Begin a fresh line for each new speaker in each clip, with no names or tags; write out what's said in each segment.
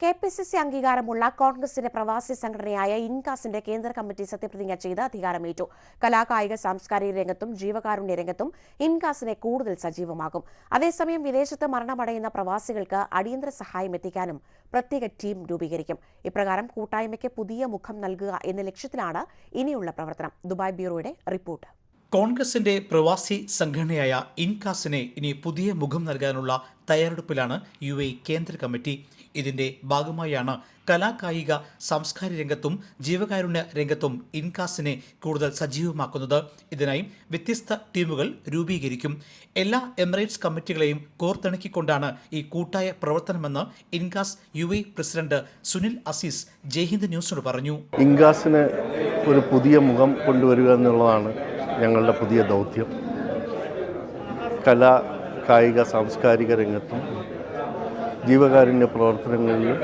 K P C C അംഗീകാരമുള്ള കോൺഗ്രസിന്റെ പ്രവാസി സംഘടനയായ ഇൻകാസിന്റെ കേന്ദ്ര കമ്മിറ്റി സത്യപ്രതിജ്ഞ ചെയ്ത് അധികാരമേറ്റു. കലാകായിക സാംസ്കാരിക രംഗത്തും ജീവകാരുണ്യ രംഗത്തും ഇൻകാസിനെ കൂടുതൽ സജീവമാകും അതേസമയം വിദേശത്ത് മരണമടയുന്ന പ്രവാസികൾക്ക് അടിയന്തര സഹായം എത്തിക്കാനും പ്രത്യേക ടീം രൂപീകരിക്കും. ഇപ്രകാരം കൂട്ടായ്മയ്ക്ക് പുതിയ മുഖം നൽകുക എന്ന ലക്ഷ്യത്തിലാണ് ഇനിയുള്ള പ്രവർത്തനം. ദുബായ് ബ്യൂറോയുടെ റിപ്പോർട്ട്.
കോൺഗ്രസിന്റെ പ്രവാസി സംഘടനയായ ഇൻകാസിനെ ഇനി പുതിയ മുഖം നൽകാനുള്ള തയ്യാറെടുപ്പിലാണ് യു എ കേന്ദ്ര കമ്മിറ്റി. ഇതിന്റെ ഭാഗമായാണ് കലാകായിക സാംസ്കാരിക രംഗത്തും ജീവകാരുണ്യ രംഗത്തും ഇൻകാസിനെ കൂടുതൽ സജീവമാക്കുന്നത്. ഇതിനായി വ്യത്യസ്ത ടീമുകൾ രൂപീകരിക്കും. എല്ലാ എമിറേറ്റ്സ് കമ്മിറ്റികളെയും കോർത്തിണക്കിക്കൊണ്ടാണ് ഈ കൂട്ടായ പ്രവർത്തനമെന്ന് Incas U A president Sunil Azeez Jaihind ന്യൂസിനോട് പറഞ്ഞു.
ഇൻകാസിന് ഒരു പുതിയ മുഖം കൊണ്ടുവരിക എന്നുള്ളതാണ് ഞങ്ങളുടെ പുതിയ ദൗത്യം. കല കായിക സാംസ്കാരിക രംഗത്തും ജീവകാരുണ്യ പ്രവർത്തനങ്ങളിലും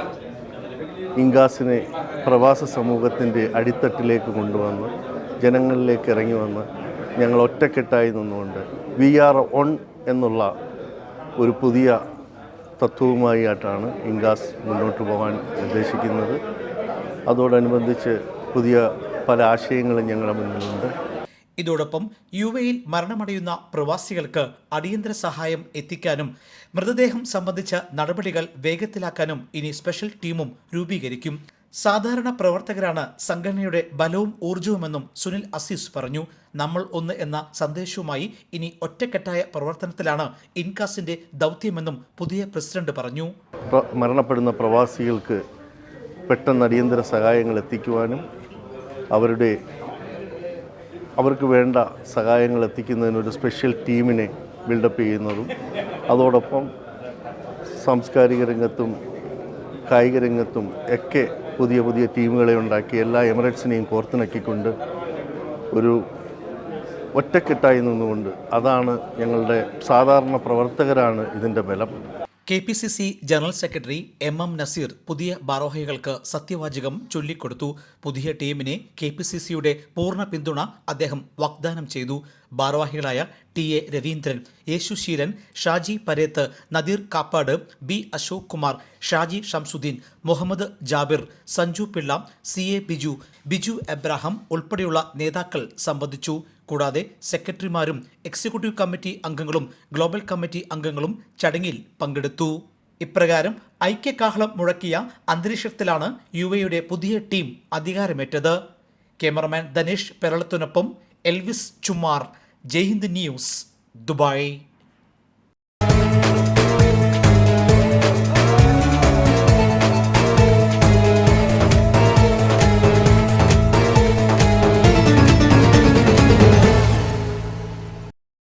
ഇങ്കാസിനെ പ്രവാസ സമൂഹത്തിന്റെ അടിത്തട്ടിലേക്ക് കൊണ്ടുവന്ന് ജനങ്ങളിലേക്ക് ഇറങ്ങി വന്ന് ഞങ്ങൾ ഒറ്റക്കെട്ടായി നിന്നുകൊണ്ട് വി ആർ ഓൺ എന്നുള്ള ഒരു പുതിയ തത്വവുമായിട്ടാണ് ഇങ്കാസ് മുന്നോട്ട് പോകാൻ ഉദ്ദേശിക്കുന്നത്. അതോടനുബന്ധിച്ച് പുതിയ പല ആശയങ്ങളും ഞങ്ങളുടെ മുന്നിലുണ്ട്.
ഇതോടൊപ്പം യു എയിൽ മരണമടയുന്ന പ്രവാസികൾക്ക് അടിയന്തര സഹായം എത്തിക്കാനും മൃതദേഹം സംബന്ധിച്ച നടപടികൾ വേഗത്തിലാക്കാനും ഇനി സ്പെഷ്യൽ ടീമും രൂപീകരിക്കും. സാധാരണ പ്രവർത്തകരാണ് സംഘടനയുടെ ബലവും ഊർജവുമെന്നും സുനിൽ അസീസ് പറഞ്ഞു. നമ്മൾ ഒന്ന് എന്ന സന്ദേശവുമായി ഇനി ഒറ്റക്കെട്ടായ പ്രവർത്തനത്തിലാണ് ഇൻകാസിന്റെ ദൗത്യമെന്നും പുതിയ പ്രസിഡന്റ് പറഞ്ഞു.
മരണപ്പെടുന്ന പ്രവാസികൾക്ക് പെട്ടെന്ന് അടിയന്തര സഹായങ്ങൾ എത്തിക്കുവാനും അവരുടെ അവർക്ക് വേണ്ട സഹായങ്ങൾ എത്തിക്കുന്നതിന് ഒരു സ്പെഷ്യൽ ടീമിനെ ബിൽഡപ്പ് ചെയ്യുന്നതും അതോടൊപ്പം സാംസ്കാരിക രംഗത്തും കായിക രംഗത്തും ഒക്കെ പുതിയ പുതിയ ടീമുകളെ ഉണ്ടാക്കി എല്ലാ എമിറേറ്റ്സിനെയും കോർത്തിണക്കിക്കൊണ്ട് ഒരു ഒറ്റക്കെട്ടായി നിന്നുകൊണ്ട് അതാണ് ഞങ്ങളുടെ സാധാരണ പ്രവർത്തകരാണ് ഇതിന്റെ ബലം.
K P C C general secretary M M Naseer പുതിയ ഭാരവാഹികൾക്ക് സത്യവാചകം ചൊല്ലിക്കൊടുത്തു. പുതിയ ടീമിനെ കെ പി സി സിയുടെ പൂർണ പിന്തുണ അദ്ദേഹം വാഗ്ദാനം ചെയ്തു. ഭാരവാഹികളായ T A Raveendran Yesusheelan Shaji Pareth Nadeer Kappad B Ashok Kumar Shaji Shamsuddin Muhammad Jabir Sanju Pillai C A Biju Biju Abraham ഉൾപ്പെടെയുള്ള നേതാക്കൾ സംബന്ധിച്ചു. കൂടാതെ സെക്രട്ടറിമാരും എക്സിക്യൂട്ടീവ് കമ്മിറ്റി അംഗങ്ങളും ഗ്ലോബൽ കമ്മിറ്റി അംഗങ്ങളും ചടങ്ങിൽ പങ്കെടുത്തു. ഇപ്രകാരം ഐക്യകാഹളം മുഴക്കിയ അന്തരീക്ഷത്തിലാണ് യു എയുടെ പുതിയ ടീം അധികാരമേറ്റത്. Cameraman Dhanesh പെരളത്തിനൊപ്പം Elvis Chumar Jaihind news Dubai.